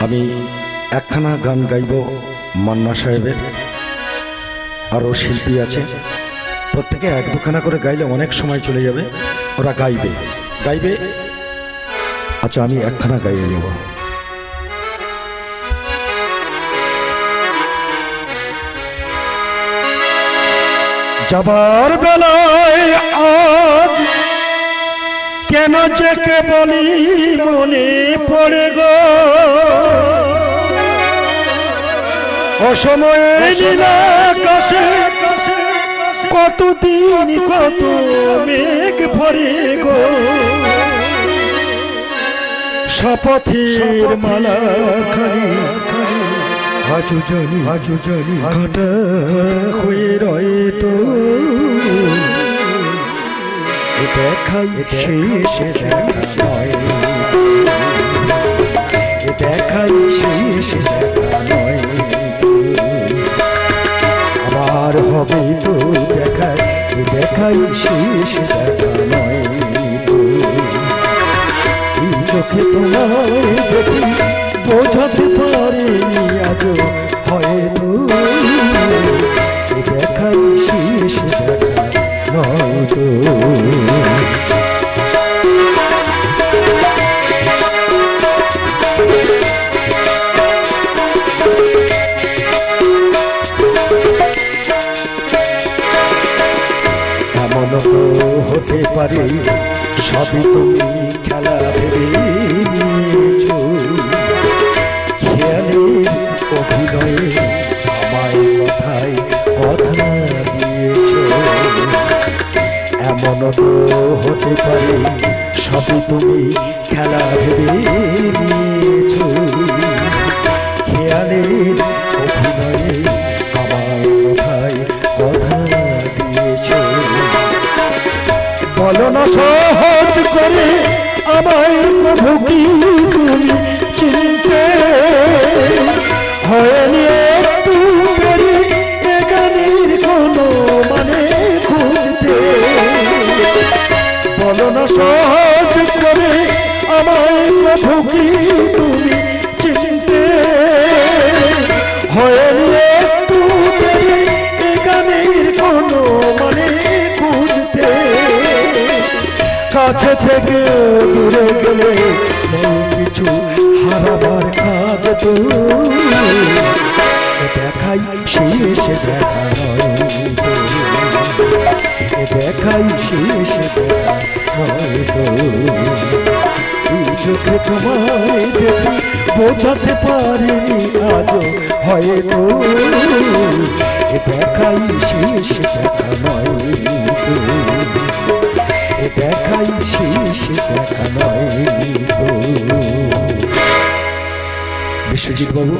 আমি একখানা গান গাইব মান্না সাহেবের। আরও শিল্পী আছে। প্রত্যেকে এক দুখানা করে গাইলে অনেক সময় চলে যাবে। ওরা গাইবে। গাইবে? আচ্ছা আমি একখানা গাইয়ে নেব। যাবার বেলায় আজ কেন যে বলি মনে পড়ে গো? অসময়ে নীলাকাশে কতদিন কত মেঘ ভরে গো? শপথের মালা খানি আজু জানি কাটা হয়ে রয়ে তো। দেখাই শেষে দেখা নয়। দেখাই দেখাই শেষ দেখা নয় চোখে তোমায় দেখি বোঝাতে পারিনি আজ হতে পারে। সবই তুমি খেলা ভেবে নিয়েছো খেয়ালের অভিনয়ে আমায় কথায় কথা দিয়েছ। এমন তো হতে পারে, সবই তুমি খেলা ভেবে সহজ করে আমায় কভু কি তুমি চিনতে? হয়নি একটু দেরি এ গানের কোনো মানে সহজ করে আমায় কি কাছে থেকে দূরে গেলে কিছু হারাবার কাজ তো দেখাই শেষ দেখা দেখাই শেষ দেখা নয় বোঝাতে পারিনি আজ হয়তো। দেখাই শেষ দেখা বিশ্বজিৎ বাবু।